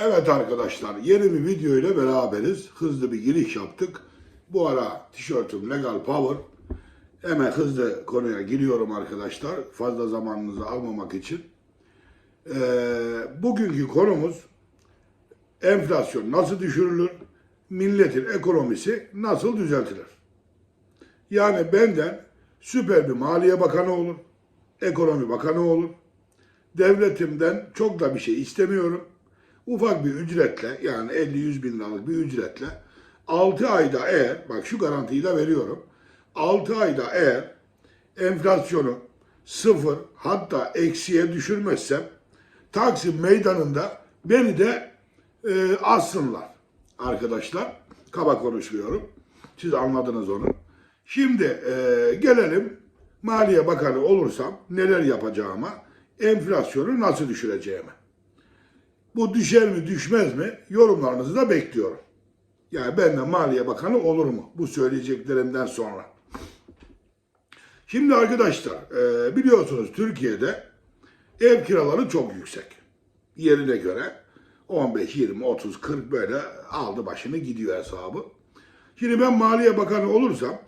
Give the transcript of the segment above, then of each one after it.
Evet arkadaşlar yeni bir video ile beraberiz. Hızlı bir giriş yaptık. Bu ara tişörtüm Legal Power. Hemen hızlı konuya giriyorum arkadaşlar. Fazla zamanınızı almamak için. Ee, bugünkü konumuz enflasyon nasıl düşürülür? Milletin ekonomisi nasıl düzeltilir? Yani benden süper bir maliye bakanı olur. Ekonomi bakanı olur. Devletimden çok da bir şey istemiyorum ufak bir ücretle yani 50-100 bin liralık bir ücretle 6 ayda eğer bak şu garantiyi de veriyorum 6 ayda eğer enflasyonu sıfır hatta eksiye düşürmezsem Taksim meydanında beni de e, assınlar arkadaşlar. Kaba konuşuyorum. Siz anladınız onu. Şimdi e, gelelim Maliye Bakanı olursam neler yapacağıma, enflasyonu nasıl düşüreceğime. Bu düşer mi düşmez mi yorumlarınızı da bekliyorum. Yani ben de Maliye Bakanı olur mu bu söyleyeceklerimden sonra. Şimdi arkadaşlar e, biliyorsunuz Türkiye'de ev kiraları çok yüksek. Yerine göre 15, 20, 30, 40 böyle aldı başını gidiyor hesabı. Şimdi ben Maliye Bakanı olursam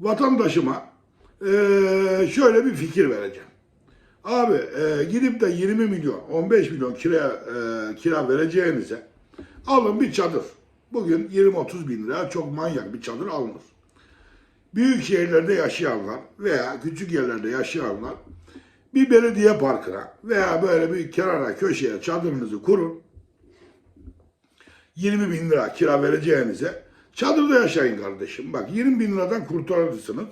vatandaşıma e, şöyle bir fikir vereceğim. Abi e, gidip de 20 milyon, 15 milyon kira e, kira vereceğinize alın bir çadır. Bugün 20-30 bin lira çok manyak bir çadır alınır. Büyük şehirlerde yaşayanlar veya küçük yerlerde yaşayanlar bir belediye parkına veya böyle bir kenara köşeye çadırınızı kurun. 20 bin lira kira vereceğinize çadırda yaşayın kardeşim. Bak 20 bin liradan kurtarırsınız.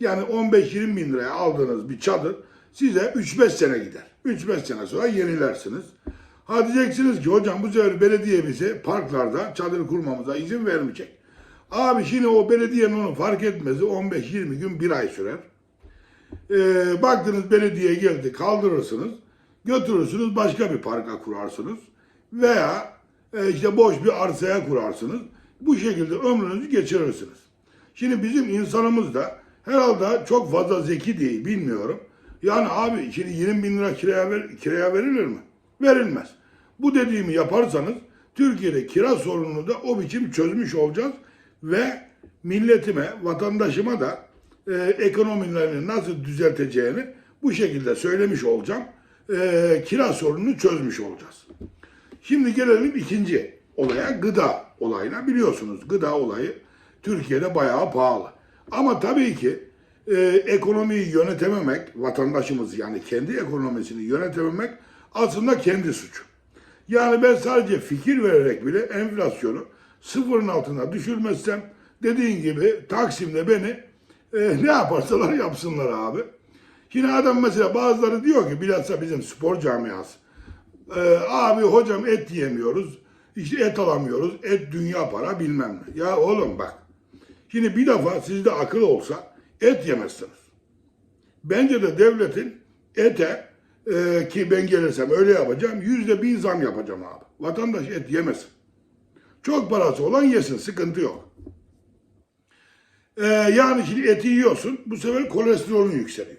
Yani 15-20 bin liraya aldığınız bir çadır size 3-5 sene gider. 3-5 sene sonra yenilersiniz. Ha diyeceksiniz ki hocam bu sefer belediye bize parklarda çadır kurmamıza izin vermeyecek. Abi şimdi o belediyenin onu fark etmezi 15-20 gün bir ay sürer. Ee, baktınız belediye geldi kaldırırsınız. Götürürsünüz başka bir parka kurarsınız. Veya e, işte boş bir arsaya kurarsınız. Bu şekilde ömrünüzü geçirirsiniz. Şimdi bizim insanımız da herhalde çok fazla zeki değil bilmiyorum. Yani abi şimdi 20 bin lira kiraya, ver, kiraya verilir mi? Verilmez. Bu dediğimi yaparsanız Türkiye'de kira sorununu da o biçim çözmüş olacağız ve milletime, vatandaşıma da e, ekonomilerini nasıl düzelteceğini bu şekilde söylemiş olacağım. E, kira sorununu çözmüş olacağız. Şimdi gelelim ikinci olaya, gıda olayına. Biliyorsunuz gıda olayı Türkiye'de bayağı pahalı. Ama tabii ki e, ekonomiyi yönetememek, vatandaşımız yani kendi ekonomisini yönetememek aslında kendi suçu. Yani ben sadece fikir vererek bile enflasyonu sıfırın altına düşürmezsem dediğin gibi Taksim'de beni e, ne yaparsalar yapsınlar abi. Şimdi adam mesela bazıları diyor ki bilhassa bizim spor camiası. E, abi hocam et yiyemiyoruz. işte et alamıyoruz. Et dünya para bilmem ne. Ya oğlum bak. Şimdi bir defa sizde akıl olsa et yemezsiniz. Bence de devletin ete e, ki ben gelirsem öyle yapacağım. Yüzde bin zam yapacağım abi. Vatandaş et yemesin. Çok parası olan yesin. Sıkıntı yok. E, yani şimdi eti yiyorsun. Bu sefer kolesterolün yükseliyor.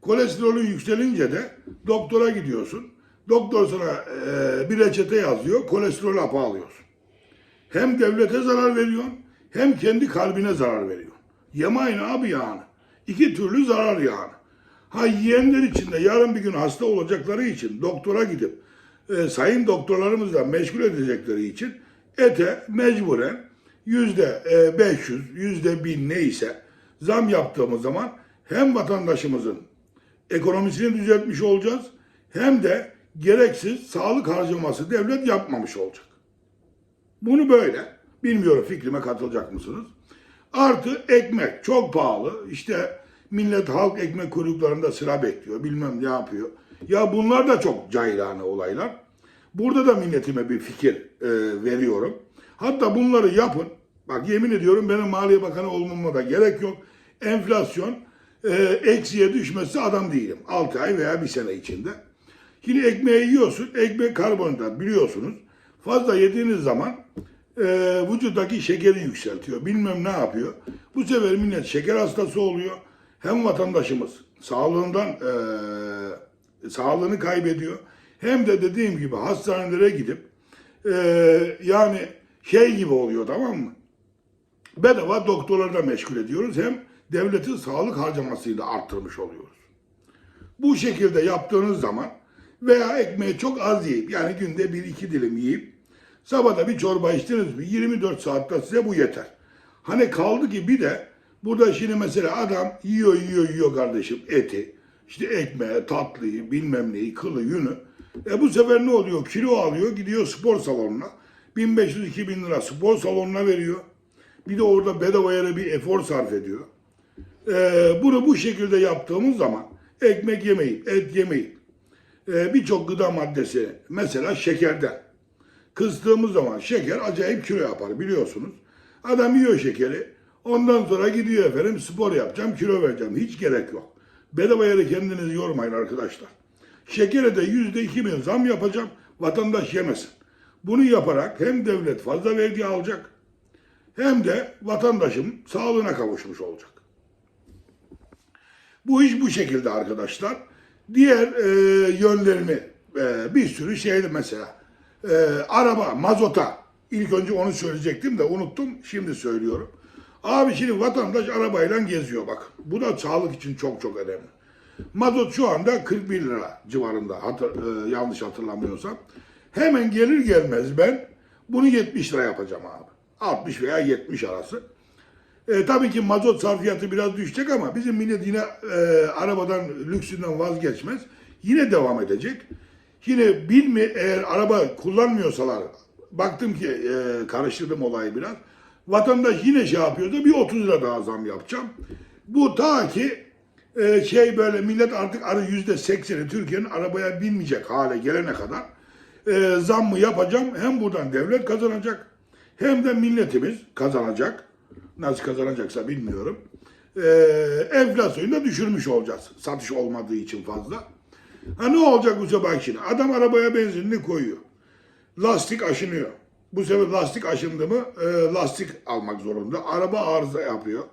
Kolesterolün yükselince de doktora gidiyorsun. Doktor sana e, bir reçete yazıyor. Kolesterol hapı alıyorsun. Hem devlete zarar veriyorsun hem kendi kalbine zarar veriyorsun. Yemeyin abi yani. İki türlü zarar yani. Ha yiyenler için de yarın bir gün hasta olacakları için doktora gidip e, sayın doktorlarımızla meşgul edecekleri için ete mecburen yüzde e, 500, yüzde 1000 neyse zam yaptığımız zaman hem vatandaşımızın ekonomisini düzeltmiş olacağız hem de gereksiz sağlık harcaması devlet yapmamış olacak. Bunu böyle. Bilmiyorum fikrime katılacak mısınız? Artı ekmek çok pahalı. İşte millet halk ekmek kuyruklarında sıra bekliyor. Bilmem ne yapıyor. Ya bunlar da çok cahilane olaylar. Burada da milletime bir fikir e, veriyorum. Hatta bunları yapın. Bak yemin ediyorum benim Maliye Bakanı olmama da gerek yok. Enflasyon e, eksiye düşmesi adam değilim. 6 ay veya bir sene içinde. Şimdi ekmeği yiyorsun. Ekmek karbonhidrat biliyorsunuz. Fazla yediğiniz zaman e, vücuttaki şekeri yükseltiyor. Bilmem ne yapıyor. Bu sefer millet şeker hastası oluyor. Hem vatandaşımız sağlığından e, sağlığını kaybediyor. Hem de dediğim gibi hastanelere gidip Ee, yani şey gibi oluyor tamam mı? Bedava doktorları da meşgul ediyoruz. Hem devletin sağlık harcamasıyla arttırmış oluyoruz. Bu şekilde yaptığınız zaman veya ekmeği çok az yiyip yani günde bir iki dilim yiyip sabahda bir çorba içtiniz mi 24 saatte size bu yeter. Hani kaldı ki bir de burada şimdi mesela adam yiyor yiyor yiyor kardeşim eti işte ekmeği tatlıyı bilmem neyi kılı yünü. E bu sefer ne oluyor kilo alıyor gidiyor spor salonuna 1500-2000 lira spor salonuna veriyor. Bir de orada bedava yere bir efor sarf ediyor. Ee, bunu bu şekilde yaptığımız zaman ekmek yemeyip, et yemeyip, e, birçok gıda maddesi mesela şekerden kıstığımız zaman şeker acayip kilo yapar biliyorsunuz. Adam yiyor şekeri ondan sonra gidiyor efendim spor yapacağım kilo vereceğim hiç gerek yok. Bedava yere kendinizi yormayın arkadaşlar. Şekere de yüzde iki bin zam yapacağım vatandaş yemesin. Bunu yaparak hem devlet fazla vergi alacak hem de vatandaşım sağlığına kavuşmuş olacak. Bu iş bu şekilde arkadaşlar. Diğer e, yönlerini e, bir sürü şeydi mesela. E, araba, mazota. İlk önce onu söyleyecektim de unuttum. Şimdi söylüyorum. Abi şimdi vatandaş arabayla geziyor bak. Bu da sağlık için çok çok önemli. Mazot şu anda 41 lira civarında hatır, e, yanlış hatırlamıyorsam. Hemen gelir gelmez ben bunu 70 lira yapacağım abi. 60 veya 70 arası. E, tabii ki mazot sarfiyatı biraz düşecek ama bizim millet yine e, arabadan, lüksünden vazgeçmez. Yine devam edecek. Yine bilmi eğer araba kullanmıyorsalar, baktım ki e, karıştırdım olayı biraz. Vatandaş yine şey yapıyor da bir 30 lira daha zam yapacağım. Bu ta ki e, şey böyle millet artık arı yüzde sekseni Türkiye'nin arabaya binmeyecek hale gelene kadar e, zammı yapacağım. Hem buradan devlet kazanacak hem de milletimiz kazanacak. Nasıl kazanacaksa bilmiyorum. E, enflasyonu da düşürmüş olacağız. Satış olmadığı için fazla. Ha ne olacak bu sefer şimdi? Adam arabaya benzinini koyuyor. Lastik aşınıyor. Bu sefer lastik aşındı mı e, lastik almak zorunda. Araba arıza yapıyor.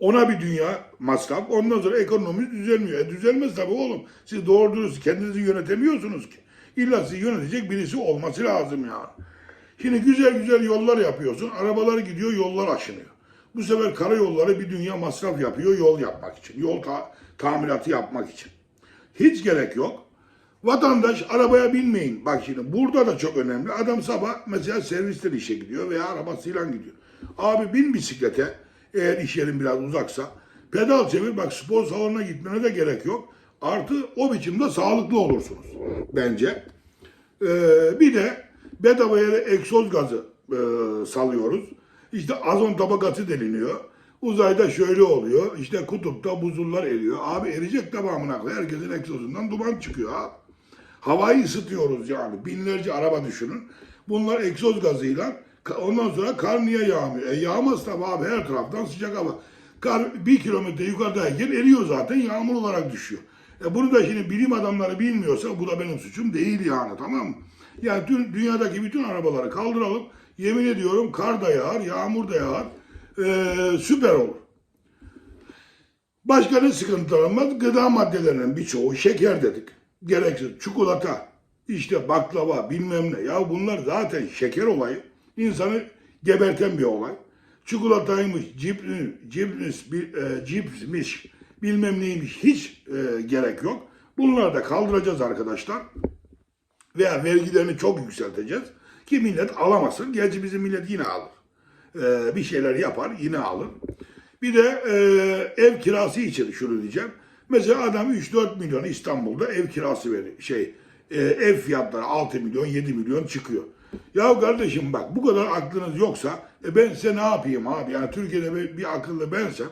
Ona bir dünya masraf. Ondan sonra ekonomi düzelmiyor. E düzelmez tabii oğlum. Siz doğru dürüst kendinizi yönetemiyorsunuz ki. İlla sizi yönetecek birisi olması lazım yani. Şimdi güzel güzel yollar yapıyorsun. Arabalar gidiyor, yollar aşınıyor. Bu sefer karayolları bir dünya masraf yapıyor yol yapmak için. Yol ta- tamiratı yapmak için. Hiç gerek yok. Vatandaş arabaya binmeyin. Bak şimdi burada da çok önemli. Adam sabah mesela servisten işe gidiyor veya arabasıyla gidiyor. Abi bin bisiklete eğer iş yerin biraz uzaksa pedal çevir bak spor salonuna gitmene de gerek yok. Artı o biçimde sağlıklı olursunuz bence. Ee, bir de bedava yere egzoz gazı e, salıyoruz. İşte azon tabakası deliniyor. Uzayda şöyle oluyor. İşte kutupta buzullar eriyor. Abi eriyecek tamamına koy. Herkesin egzozundan duman çıkıyor abi. Havayı ısıtıyoruz yani. Binlerce araba düşünün. Bunlar egzoz gazıyla ondan sonra kar niye yağmıyor? E yağmaz tabii abi her taraftan sıcak hava. Kar bir kilometre yukarıdayken eriyor zaten yağmur olarak düşüyor. E bunu da şimdi bilim adamları bilmiyorsa bu da benim suçum değil yani tamam mı? Yani tüm dünyadaki bütün arabaları kaldıralım. Yemin ediyorum kar da yağar, yağmur da yağar. E, süper olur. Başka ne sıkıntılarım var? Gıda maddelerinin birçoğu şeker dedik. Gereksiz çikolata, işte baklava bilmem ne. Ya bunlar zaten şeker olayı. İnsanı geberten bir olay. Çikolataymış, cipni, cipnis, bi- e, cipsmiş, bilmem neymiş hiç e, gerek yok. Bunları da kaldıracağız arkadaşlar. Veya vergilerini çok yükselteceğiz. Ki millet alamasın. Gerçi bizim millet yine alır. E, bir şeyler yapar yine alır. Bir de e, ev kirası için şunu diyeceğim. Mesela adam 3-4 milyon İstanbul'da ev kirası veriyor. Şey, e, ev fiyatları 6 milyon, 7 milyon çıkıyor. Ya kardeşim bak bu kadar aklınız yoksa e ben size ne yapayım abi? Yani Türkiye'de bir, bir akıllı bensem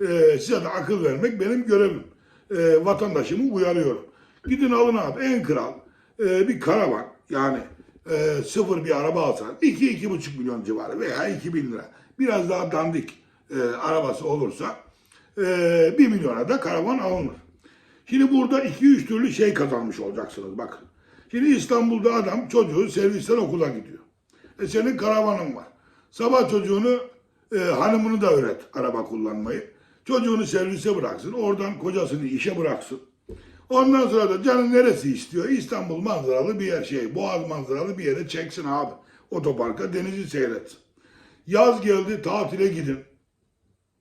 e, size de akıl vermek benim görevim. E, vatandaşımı uyarıyorum. Gidin alın abi en kral e, bir karavan yani e, sıfır bir araba alsan 2-2,5 milyon civarı veya 2 bin lira. Biraz daha dandik e, arabası olursa e, 1 milyona da karavan alınır. Şimdi burada 2-3 türlü şey kazanmış olacaksınız bakın. Şimdi İstanbul'da adam çocuğu servisten okula gidiyor. E senin karavanın var. Sabah çocuğunu e, hanımını da öğret araba kullanmayı. Çocuğunu servise bıraksın. Oradan kocasını işe bıraksın. Ondan sonra da canın neresi istiyor? İstanbul manzaralı bir yer şey, Boğaz manzaralı bir yere çeksin abi. Otoparka denizi seyretsin. Yaz geldi tatile gidin.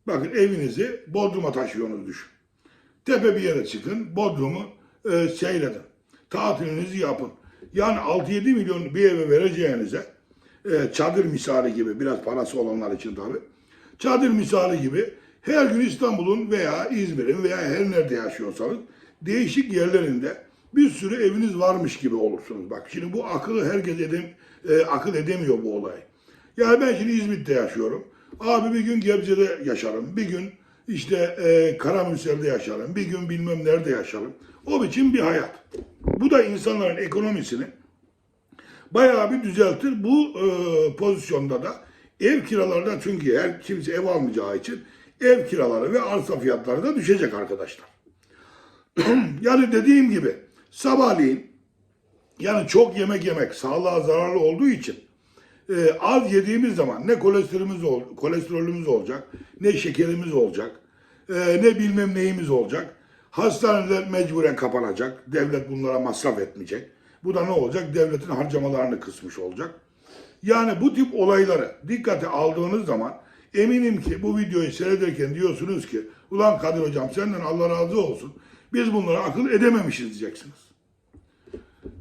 Bakın evinizi Bodrum'a taşıyorsunuz düşün. Tepe bir yere çıkın, Bodrum'u e, seyredin. Tatilinizi yapın. Yani 6-7 milyon bir eve vereceğinize e, çadır misali gibi, biraz parası olanlar için tabii. Çadır misali gibi her gün İstanbul'un veya İzmir'in veya her nerede yaşıyorsanız değişik yerlerinde bir sürü eviniz varmış gibi olursunuz. Bak şimdi bu akıllı herkes edem, e, akıl edemiyor bu olay. Yani ben şimdi İzmit'te yaşıyorum. Abi bir gün Gebze'de yaşarım. Bir gün işte e, Karamürsel'de yaşarım. Bir gün bilmem nerede yaşarım. O biçim bir hayat. Bu da insanların ekonomisini bayağı bir düzeltir. Bu e, pozisyonda da ev kiraları da çünkü her kimse ev almayacağı için ev kiraları ve arsa fiyatları da düşecek arkadaşlar. yani dediğim gibi sabahleyin yani çok yemek yemek sağlığa zararlı olduğu için e, az yediğimiz zaman ne kolesterolümüz, ol, kolesterolümüz olacak, ne şekerimiz olacak, e, ne bilmem neyimiz olacak. Hastaneler mecburen kapanacak. Devlet bunlara masraf etmeyecek. Bu da ne olacak? Devletin harcamalarını kısmış olacak. Yani bu tip olayları dikkate aldığınız zaman eminim ki bu videoyu seyrederken diyorsunuz ki ulan Kadir hocam senden Allah razı olsun. Biz bunları akıl edememişiz diyeceksiniz.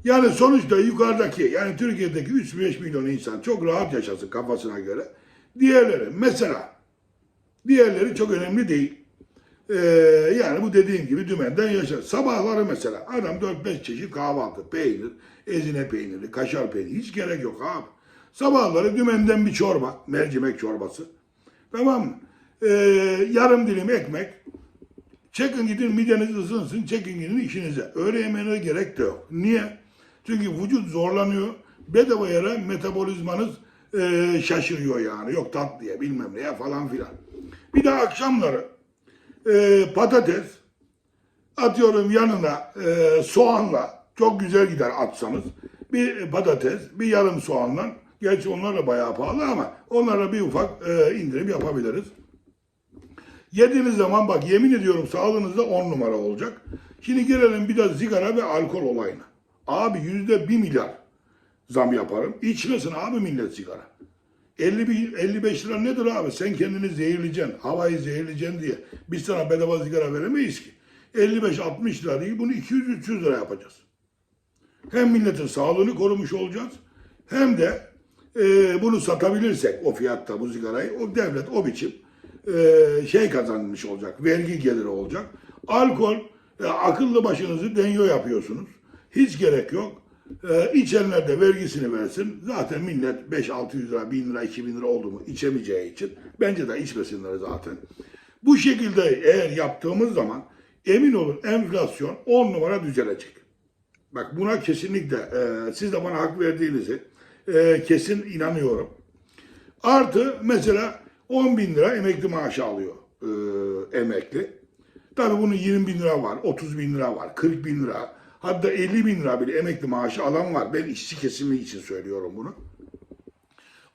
Yani sonuçta yukarıdaki yani Türkiye'deki 3-5 milyon insan çok rahat yaşasın kafasına göre. Diğerleri mesela diğerleri çok önemli değil. Ee, yani bu dediğim gibi dümenden yaşar. Sabahları mesela adam 4-5 çeşit kahvaltı, peynir, ezine peyniri, kaşar peyniri hiç gerek yok abi. Sabahları dümenden bir çorba, mercimek çorbası. Tamam mı? Ee, yarım dilim ekmek. Çekin gidin mideniz ısınsın, çekin gidin işinize. Öğle yemeğine gerek de yok. Niye? Çünkü vücut zorlanıyor. Bedava yere metabolizmanız e, şaşırıyor yani. Yok tatlıya bilmem neye falan filan. Bir de akşamları e, patates atıyorum yanına e, soğanla çok güzel gider atsanız. Bir patates, bir yarım soğanla gerçi onlar da bayağı pahalı ama onlara bir ufak e, indirim yapabiliriz. Yediğiniz zaman bak yemin ediyorum sağlığınızda 10 numara olacak. Şimdi gelelim bir de sigara ve alkol olayına. Abi yüzde bir milyar zam yaparım. İçmesin abi millet sigara. 50 bin- 55 lira nedir abi? Sen kendini zehirleyeceksin, havayı zehirleyeceksin diye biz sana bedava sigara veremeyiz ki. 55-60 lira değil bunu 200-300 lira yapacağız. Hem milletin sağlığını korumuş olacağız hem de e, bunu satabilirsek o fiyatta bu sigarayı o devlet o biçim e, şey kazanmış olacak, vergi geliri olacak. Alkol, e, akıllı başınızı denyo yapıyorsunuz. Hiç gerek yok. E, içenler de vergisini versin. Zaten millet 5-600 lira, 1000 lira, 2000 lira oldu mu içemeyeceği için bence de içmesinler zaten. Bu şekilde eğer yaptığımız zaman emin olun enflasyon 10 numara düzelecek. Bak buna kesinlikle e, siz de bana hak verdiğinizi e, kesin inanıyorum. Artı mesela 10 bin lira emekli maaşı alıyor e, emekli. Tabii bunun 20 bin lira var, 30 bin lira var, 40 bin lira. Hatta 50 bin lira bile emekli maaşı alan var. Ben işçi kesimi için söylüyorum bunu.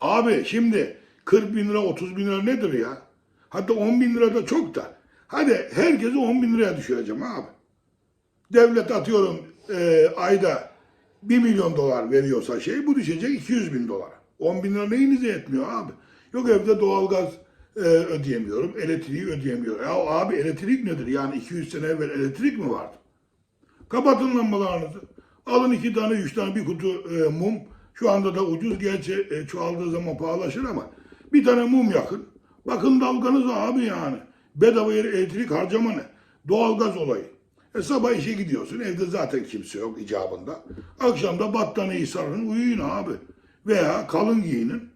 Abi şimdi 40 bin lira 30 bin lira nedir ya? Hatta 10 bin lira da çok da. Hadi herkesi 10 bin liraya düşüreceğim abi. Devlet atıyorum e, ayda 1 milyon dolar veriyorsa şey bu düşecek 200 bin dolara. 10 bin lira neyinize yetmiyor abi? Yok evde doğalgaz e, ödeyemiyorum, elektriği ödeyemiyorum. Ya abi elektrik nedir? Yani 200 sene evvel elektrik mi vardı? Kapatın lambalarınızı. Alın iki tane, üç tane bir kutu e, mum. Şu anda da ucuz. Gerçi e, çoğaldığı zaman pahalaşır ama bir tane mum yakın. Bakın dalganız abi yani. Bedava yere elektrik harcama ne? Doğalgaz olayı. E sabah işe gidiyorsun. Evde zaten kimse yok icabında. Akşam da battaniyeyi sarın uyuyun abi. Veya kalın giyinin.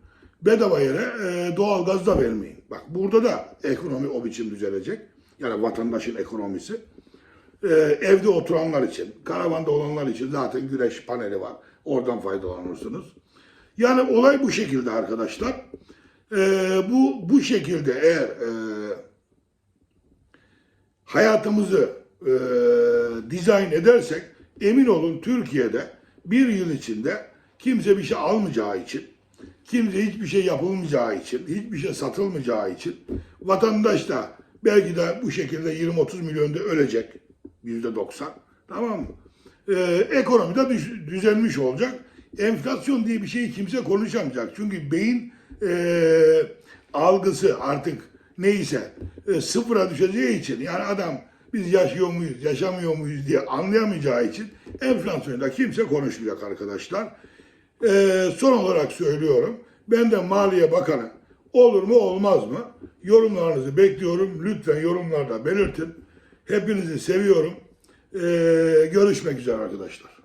Bedava yere e, doğalgaz da vermeyin. Bak burada da ekonomi o biçim düzelecek. Yani vatandaşın ekonomisi. Ee, evde oturanlar için, karavanda olanlar için zaten güneş paneli var. Oradan faydalanırsınız. Yani olay bu şekilde arkadaşlar. Ee, bu bu şekilde eğer e, hayatımızı e, dizayn edersek emin olun Türkiye'de bir yıl içinde kimse bir şey almayacağı için, kimse hiçbir şey yapılmayacağı için, hiçbir şey satılmayacağı için vatandaş da belki de bu şekilde 20-30 milyonda ölecek yüzde 90. Tamam mı? Ee, ekonomi de düzelmiş olacak. Enflasyon diye bir şeyi kimse konuşamayacak. Çünkü beyin ee, algısı artık neyse e, sıfıra düşeceği için yani adam biz yaşıyor muyuz, yaşamıyor muyuz diye anlayamayacağı için enflasyonda kimse konuşmayacak arkadaşlar. Ee, son olarak söylüyorum. Ben de Maliye Bakanı olur mu olmaz mı? Yorumlarınızı bekliyorum. Lütfen yorumlarda belirtin. Hepinizi seviyorum. Ee, görüşmek üzere arkadaşlar.